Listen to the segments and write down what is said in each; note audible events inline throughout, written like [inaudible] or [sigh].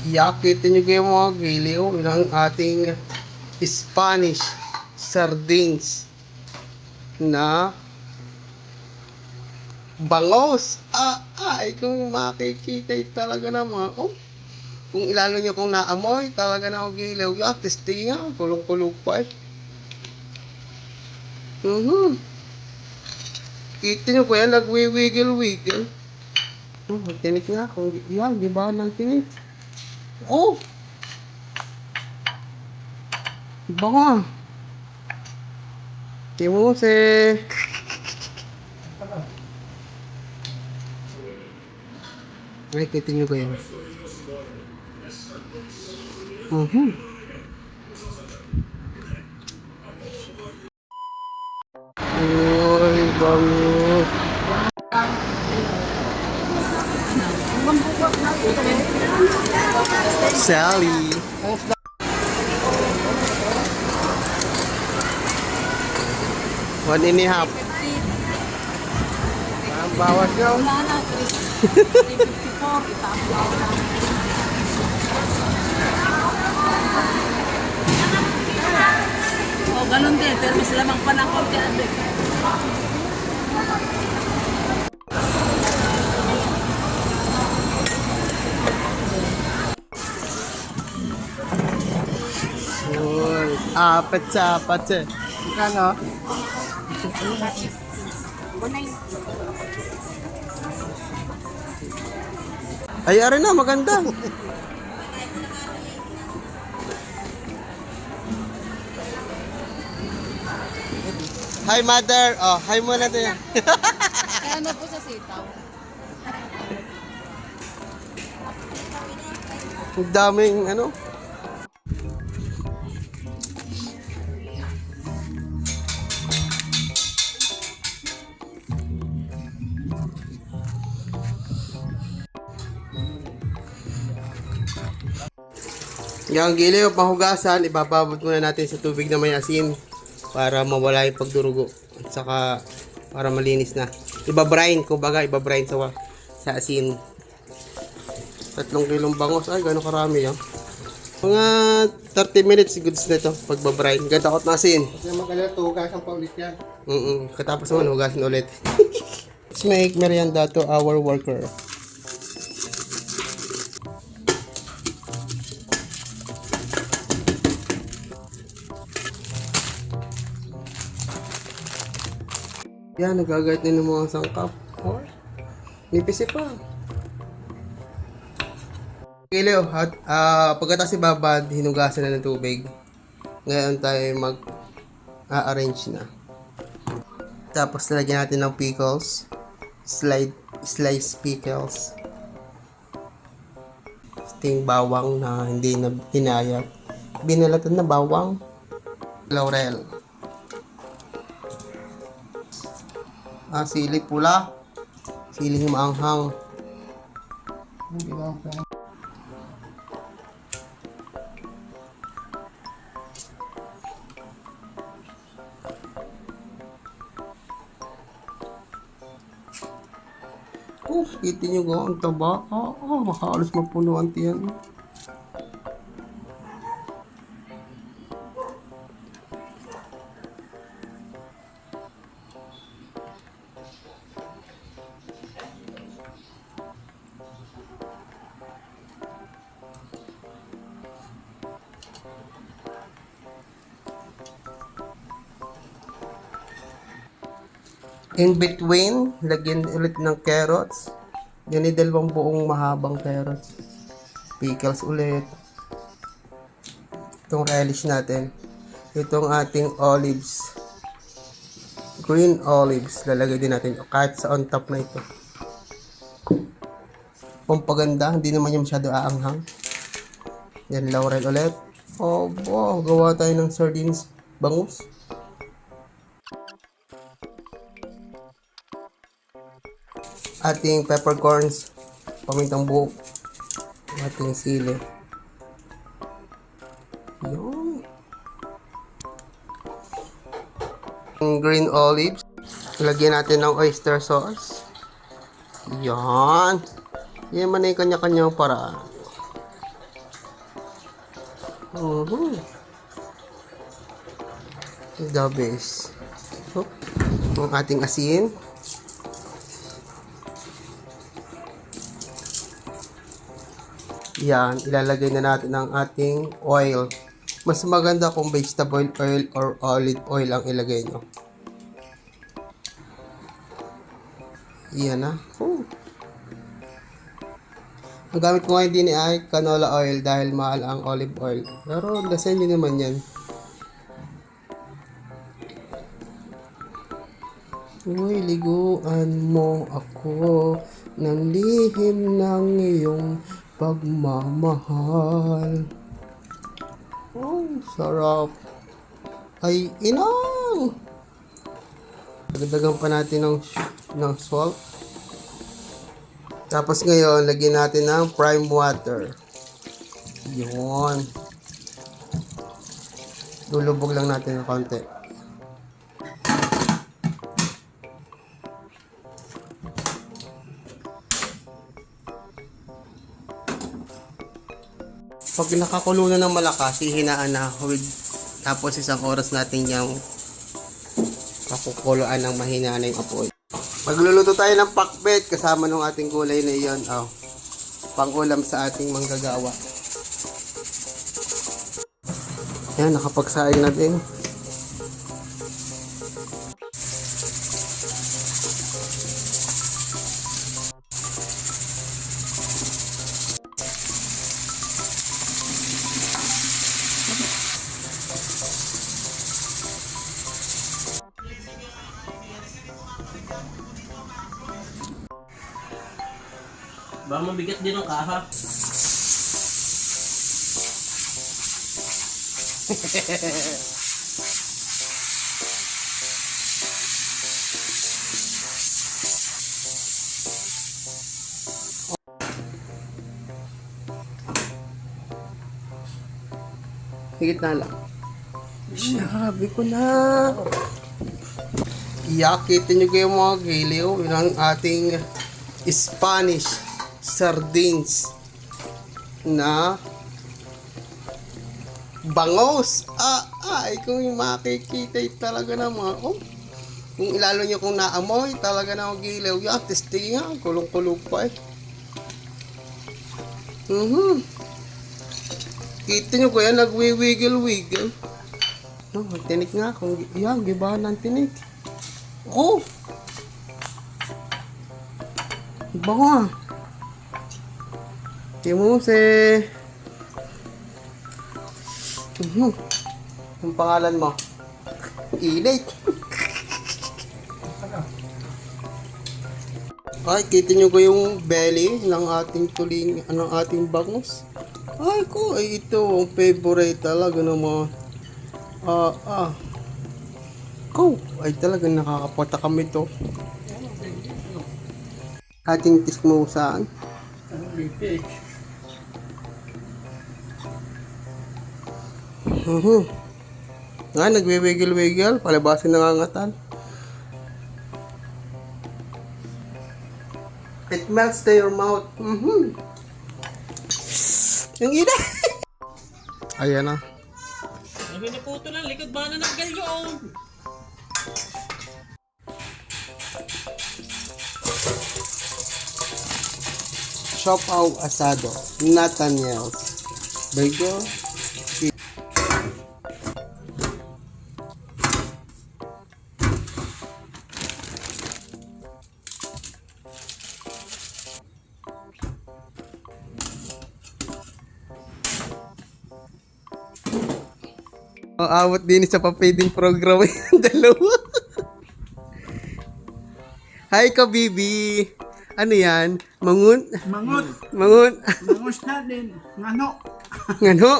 Yakitin nyo kayo mga giliw ng ating Spanish sardines na bangos. Ah, ay, kung makikita talaga naman. Oh, kung ilalo nyo kung naamoy, talaga na ako giliw. Ya, testingan, kulong-kulong pa eh. Mhm. Kita nyo po yan, nagwiwigil-wigil. Hmm, tinik nga. Kung yan, di ba ng tinik? Oh! Iba nga. Timose. Ay, kita nyo ba yan? Mhm. Uy, bango. 354, itaas na ako lang. Oh, ganun din, pero mas lamang pa ng konti apat sa apat eh. Kano? Ay, ari na, maganda. Hi, mother. Oh, hi muna din. Kaya na po sa sitaw. Ang daming ano. Yung giliw, pahugasan, ibababot muna natin sa tubig na may asin para mawala yung pagdurugo at saka para malinis na. Ibabrine, kumbaga ibabrine sa, sa asin. Tatlong kilong bangos. Ay, gano'ng karami yan. Mga 30 minutes goods na ito pagbabrine. Ganda kot na asin. Kasi magalit, hugasan pa ulit yan. Mm Katapos naman, hugasin ulit. [laughs] Let's make merienda to our worker. Yan, nagagayat din ng mga sangkap. Oh, nipisi pa. Kiliw, at ah pagkatapos ibabad, hinugasan na ng tubig. Ngayon tayo mag a-arrange na. Tapos nalagyan natin ng pickles. Slide, slice pickles. Ting bawang na hindi na hinayat. Binalatan na bawang. Laurel. Ah, sili pula. Sili maanghang. Oh, kita nyo ko, ang taba. Oo, oh, oh, makahalos mapuno ang tiyan. In between, lagyan ulit ng carrots. Yan ay dalawang buong mahabang carrots. Pickles ulit. Itong relish natin. Itong ating olives. Green olives. Lalagay din natin kahit sa on top na ito. Pampaganda. Hindi naman yung masyado aanghang. Yan, laurel ulit. Oh, wow. Gawa tayo ng sardines. Bangus. Ating peppercorns, pamintang buhok, ating sili. Yun. Green olives, lagyan natin ng oyster sauce. Yan. Yan man ay kanya-kanyang paraan. Uh-huh. The best. Oh, ang ating asin. Yan, ilalagay na natin ang ating oil. Mas maganda kung vegetable oil or olive oil ang ilagay nyo. Yan na. Oh. Ang gamit ko ngayon din ay canola oil dahil mahal ang olive oil. Pero lasan nyo naman yan. Uy, liguan mo ako ng lihim ng iyong pagmamahal. Oh, sarap. Ay, inang! Dagdagan pa natin ng, ng salt. Tapos ngayon, lagyan natin ng prime water. Yun. Lulubog lang natin ng konti. Pag nakakulo na ng malakas, hihinaan na with tapos isang oras natin yung pakukuluan ng mahina na yung apoy. Magluluto tayo ng pakbet kasama ng ating gulay na iyon. Oh, pangulam sa ating manggagawa. Yan, nakapagsaing na din. Ba, mabigat din ang kaha. Higit na lang. Sabi ko na. Iyakitin nyo kayo mga giliw. Yun ang ating Spanish sardines na bangos. Ah, ay, kung yung makikita talaga na mga, oh, kung ilalo nyo kung naamoy, talaga na ang giliw. Yan, testing yan. Kulong-kulong pa eh. Mhm. Kita nyo ko yan, nagwi-wiggle-wiggle. No, tinik nga. Kung, yan, gibahan ng tinik. Oh! Iba ah. Timuse. Mhm. Ang pangalan mo? Init. Ay, kita nyo ko yung belly ng ating tuling, ng ating bangus. Ay ko, ay ito ang favorite talaga ng mga ah ah. Ko, ay talaga nakakapata kami to. Ating tismusaan. Mhm. Nga, nagwiwigil-wigil, palabasin nangangatan. It melts to your mouth. Mhm. Yung ina. Ayan na. Sabi na puto lang, likod ba na ng galyo? Siopaw Asado, Nathaniel's. Burger. Ang awat din sa pa-feeding program yung [laughs] dalawa. Hi ka, Bibi. Ano yan? Mangun? Mangot. Mangun? Mangus na din. Ngano. Ngano?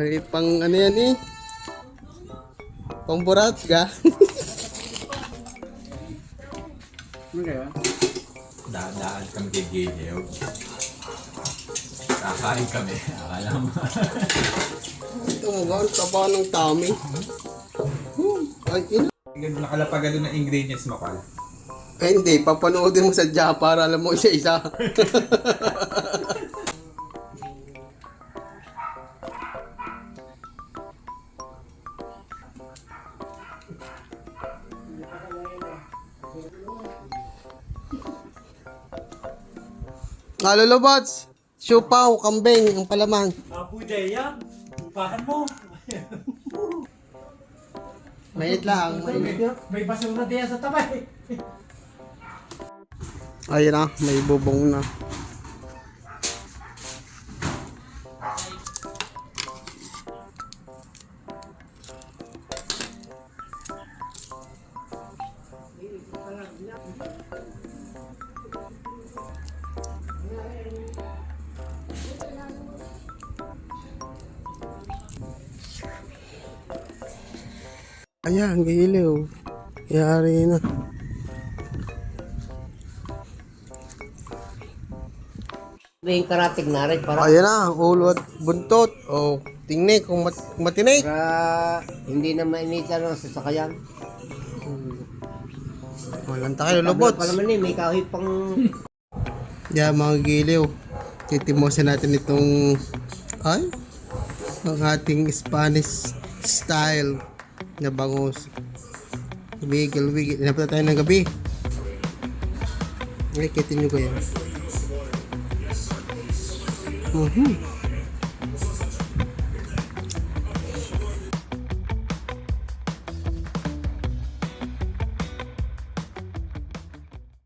Ay, pang ano yan eh? Pang burat ka? Ano kaya? Dadaan kami kay Giliw. Kakain kami. Akala mo. Tumagal ka pa ng tummy. Ay, ina. Ganun nakalapagan doon ng ingredients mo, Kal. Eh, hindi. Papanoodin mo sa Java para alam mo isa-isa. [laughs] Halo Lobots! Siupaw, kambing, ang palaman. Apo yan. Upahan mo. Mainit lang, mainit. May basura diyan sa tabay. Ayun na, may bubong na. Ayan, giliw. Yari na. May karatig na rin para, Ayan na, ulo at buntot. O, tingnan kung mat matinik. para hindi na mainitan ang sasakayan. Walang tayo, lubot. Pa naman eh, may kahoy pang Yeah, mga giliw. Titimosan natin itong, ay, ang ating Spanish style na bangus. Wiggle, wiggle. Inapit tayo ng gabi. Ay, kitin nyo ko yan. Mhm.